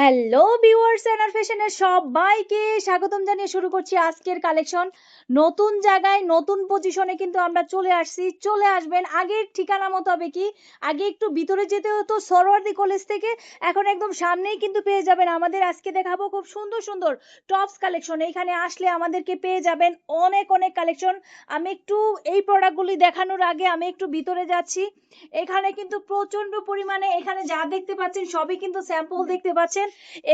Hello viewers এনার ফ্যাশনের সবাইকে স্বাগতম জানিয়ে শুরু করছি আজকের কালেকশন নতুন জায়গায়, নতুন পজিশনে কিন্তু আমরা চলে আসছি। চলে আসবেন আগের ঠিকানা মতো হবে কি আগে একটু ভিতরে যেতে হতো সরোয়ার্দি কলেজ থেকে। এখন একদম সামনেই কিন্তু পেয়ে যাবেন আমাদের আজকে দেখাবো খুব সুন্দর সুন্দর টপস কালেকশন এখানে আসলে আমাদেরকে পেয়ে যাবেন অনেক অনেক কালেকশন আমি একটু এই প্রোডাক্টগুলি দেখানোর আগে আমি একটু ভিতরে যাচ্ছি। এখানে কিন্তু প্রচণ্ড পরিমাণে এখানে যা দেখতে পাচ্ছেন সবই কিন্তু স্যাম্পল দেখতে পাচ্ছেন।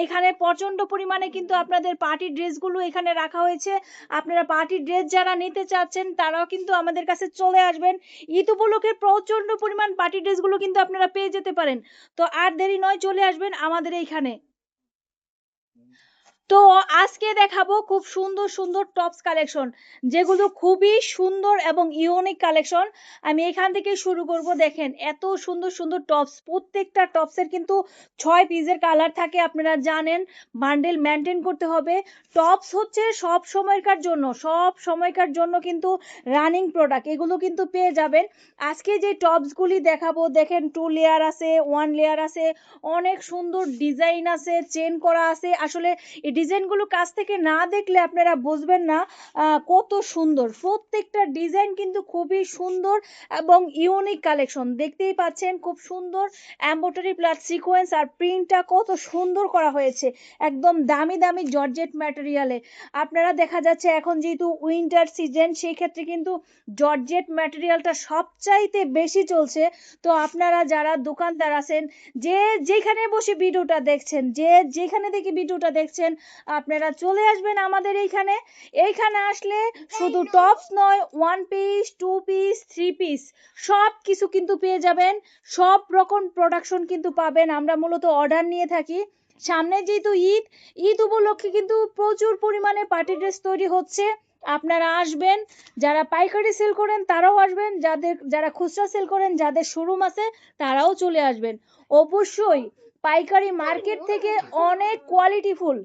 এখানে প্রচণ্ড পরিমাণে কিন্তু আপনাদের পার্টি ড্রেসগুলো এখানে রাখা হয়েছে। আপনারা পার্টি ড্রেস যারা নিতে চাচ্ছেন, তারাও কিন্তু আমাদের কাছে চলে আসবেন। ঈদ উপলক্ষে প্রচণ্ড পরিমাণ পার্টি ড্রেসগুলো কিন্তু আপনারা পেয়ে যেতে পারেন। তো আর দেরি নয়, চলে আসবেন আমাদের এইখানে। তো আজকে দেখাবো খুব সুন্দর সুন্দর টপস কালেকশন যেগুলো খুবই সুন্দর এবং ইউনিক কালেকশন আমি এখান থেকে শুরু করব, দেখেন এত সুন্দর সুন্দর টপস প্রত্যেকটা টপসের কিন্তু ছয় পিসের কালার থাকে, আপনারা জানেন। বান্ডেল মেনটেন করতে হবে। টপস হচ্ছে সব সময়কার জন্য, সব সময়কার জন্য কিন্তু রানিং প্রোডাক্ট এগুলো কিন্তু পেয়ে যাবেন। আজকে যে টপসগুলি দেখাবো, দেখেন টু লেয়ার আছে ওয়ান লেয়ার আছে, অনেক সুন্দর ডিজাইন আছে চেন করা আছে। আসলে ডিজাইনগুলো কাছ থেকে না দেখলে আপনারা বুঝবেন না কত সুন্দর। প্রত্যেকটা ডিজাইন কিন্তু খুবই সুন্দর এবং ইউনিক কালেকশন দেখতেই পাচ্ছেন খুব সুন্দর অ্যাম্বোটারি প্লাস সিকোয়েন্স আর প্রিন্টটা কত সুন্দর করা হয়েছে। একদম দামি দামি জর্জেট ম্যাটেরিয়ালে আপনারা দেখা যাচ্ছে এখন যেহেতু উইন্টার সিজন সেই ক্ষেত্রে কিন্তু জর্জেট ম্যাটেরিয়ালটা সবচাইতে বেশি চলছে। তো আপনারা যারা দোকানদার আছেন, যে যেখানে বসে ভিডিওটা দেখছেন, যে যেখানে দেখে ভিডিওটা দেখছেন আপনারা চলে আসবেন আমাদের এইখানে। এইখানে আসলে শুধু টপস নয় one piece two piece three piece সব কিছু কিন্তু পেয়ে যাবেন। সব রকম প্রোডাকশন কিন্তু পাবেন। আমরা মূলত অর্ডার নিয়ে থাকি। সামনে যেহেতু ঈদ ঈদ উপলক্ষে কিন্তু প্রচুর পরিমাণে পার্টি ড্রেস তৈরি হচ্ছে। আপনারা আসবেন যারা পাইকারি সেল করেন তারাও আসবেন যাদের যারা খুচরা সেল করেন যাদের শোরুম আছে তারাও চলে আসবেন। অবশ্যই পাইকারি মার্কেট থেকে অনেক কোয়ালিটিফুল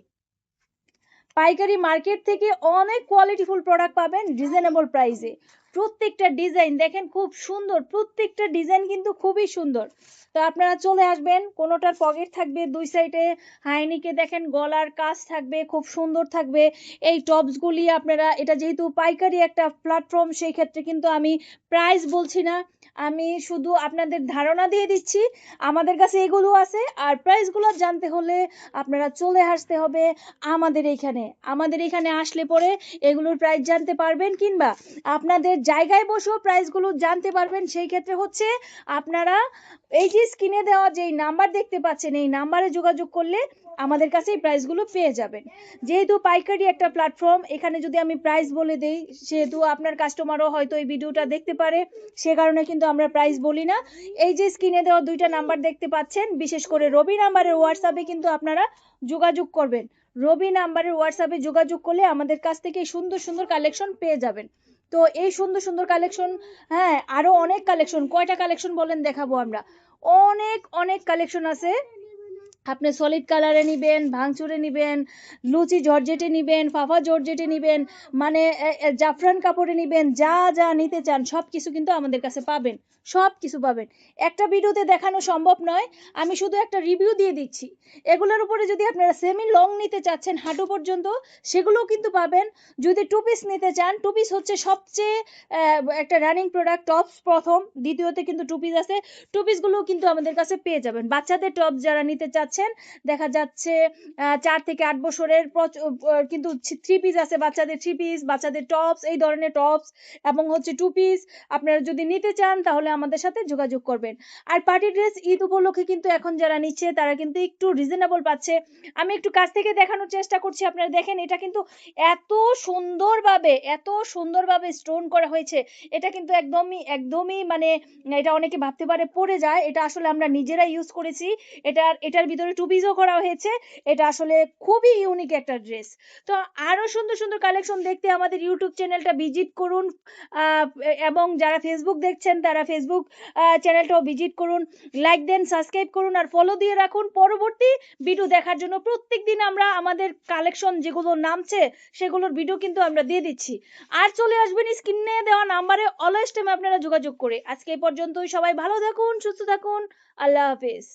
পাইকারি মার্কেট থেকে অনেক কোয়ালিটিফুল প্রোডাক্ট পাবেন রিজনেবল প্রাইসে প্রত্যেকটা ডিজাইন দেখেন খুব সুন্দর, প্রত্যেকটা ডিজাইন কিন্তু খুবই সুন্দর। তো আপনারা চলে আসবেন, কোনোটার পকেট থাকবে দুই সাইডে হাইনিকে দেখেন গলার কাজ থাকবে, খুব সুন্দর থাকবে। এই টপসগুলি আপনারা, এটা যেহেতু পাইকারি একটা প্ল্যাটফর্ম সেই ক্ষেত্রে কিন্তু আমি প্রাইস বলছি না। আমি শুধু আপনাদের ধারণা দিয়ে দিচ্ছি, আমাদের কাছে এগুলো আছে, আর প্রাইসগুলো জানতে হলে আপনারা চলে আসতে হবে আমাদের এখানে। আমাদের এখানে আসলে পরে এগুলোর প্রাইস জানতে পারবেন কিংবা আপনাদের জায়গায় বসেও প্রাইসগুলো জানতে পারবেন। সেই ক্ষেত্রে হচ্ছে আপনারা এই যে স্ক্রিনে দেওয়া যেই নাম্বার দেখতে পাচ্ছেন, এই নাম্বারে যোগাযোগ করলে আমাদের কাছে এই প্রাইসগুলো পেয়ে যাবেন। যেহেতু পাইকারি একটা প্ল্যাটফর্ম এখানে যদি আমি প্রাইস বলে দেই, সেহেতু আপনার কাস্টমারও হয়তো এই ভিডিওটা দেখতে পারে, সে কারণে কিন্তু আমরা প্রাইস বলি না। এই যে স্ক্রিনে দেওয়া দুইটা নাম্বার দেখতে পাচ্ছেন, বিশেষ করে রবি নাম্বারের হোয়াটসঅ্যাপে কিন্তু আপনারা যোগাযোগ করবেন। রবি নাম্বারের হোয়াটসঅ্যাপে যোগাযোগ করলে আমাদের কাছ থেকে সুন্দর সুন্দর কালেকশন পেয়ে যাবেন। তো এই সুন্দর সুন্দর কালেকশন হ্যাঁ আরও অনেক কালেকশন কয়টা কালেকশন বলেন দেখাবো আমরা। অনেক অনেক কালেকশন আছে। আপনি সলিড কালারে নিবেন, ভাঙচুরে নিবেন, লুচি জর্জেটে নিবেন, ফাফা জর্জেটে নিবেন মানে জাফরান কাপড়ে নিবেন, যা যা নিতে চান সব কিছু কিন্তু আমাদের কাছে পাবেন সব কিছু পাবেন। একটা ভিডিওতে দেখানো সম্ভব নয়, আমি শুধু একটা রিভিউ দিয়ে দিচ্ছি। এগুলোর উপরে যদি আপনারা সেমি লং নিতে চাচ্ছেন, হাঁটু পর্যন্ত, সেগুলোও কিন্তু পাবেন। যদি টু পিস নিতে চান টু পিস হচ্ছে সবচেয়ে একটা রানিং প্রোডাক্ট টপস প্রথম, দ্বিতীয়তে কিন্তু টু পিস আছে টু পিসগুলোও কিন্তু আমাদের কাছে পেয়ে যাবেন। বাচ্চাদের টপ যারা নিতে চাচ্ছেন দেখা যাচ্ছে চার থেকে আট বছরের কিন্তু থ্রি পিস আছে বাচ্চাদের থ্রি পিস বাচ্চাদের টপস এই ধরনের টপস এবং হচ্ছে টু পিস আপনারা যদি নিতে চান, তাহলে আমাদের সাথে যোগাযোগ করবেন। আর পার্টি ড্রেস ঈদ উপলক্ষে কিন্তু এখন যারা নিচ্ছে, তারা কিন্তু একটু রিজনেবল পাচ্ছে। আমি একটু কাছ থেকে দেখানোর চেষ্টা করছি, আপনারা দেখেন, এটা কিন্তু এত সুন্দরভাবে এত সুন্দরভাবে স্টোন করা হয়েছে। এটা কিন্তু একদমই একদমই মানে এটা অনেকে ভাবতে পারে পড়ে যায়। এটা আসলে আমরা নিজেরা ইউজ করেছি। এটার এটার ভিতরে টু পিসও করা হয়েছে, এটা আসলে খুবই ইউনিক একটা ড্রেস তো আরও সুন্দর সুন্দর কালেকশন দেখতে আমাদের ইউটিউব চ্যানেলটা ভিজিট করুন এবং যারা ফেসবুক দেখছেন, তারা ফেসবুক চ্যানেলটাও ভিজিট করুন লাইক দেন সাবস্ক্রাইব করুন, আর ফলো দিয়ে রাখুন। পরবর্তী ভিডিও দেখার জন্য প্রত্যেক দিন আমরা আমাদের কালেকশন যেগুলো নামছে, সেগুলোর ভিডিও কিন্তু আমরা দিয়ে দিচ্ছি। আর চলে আসবেন স্ক্রিনে দেওয়া নাম্বারে অলওয়েজ টাইম আপনারা যোগাযোগ করে। আজকে এই পর্যন্তই, সবাই ভালো থাকুন, সুস্থ থাকুন, আল্লাহ হাফেজ।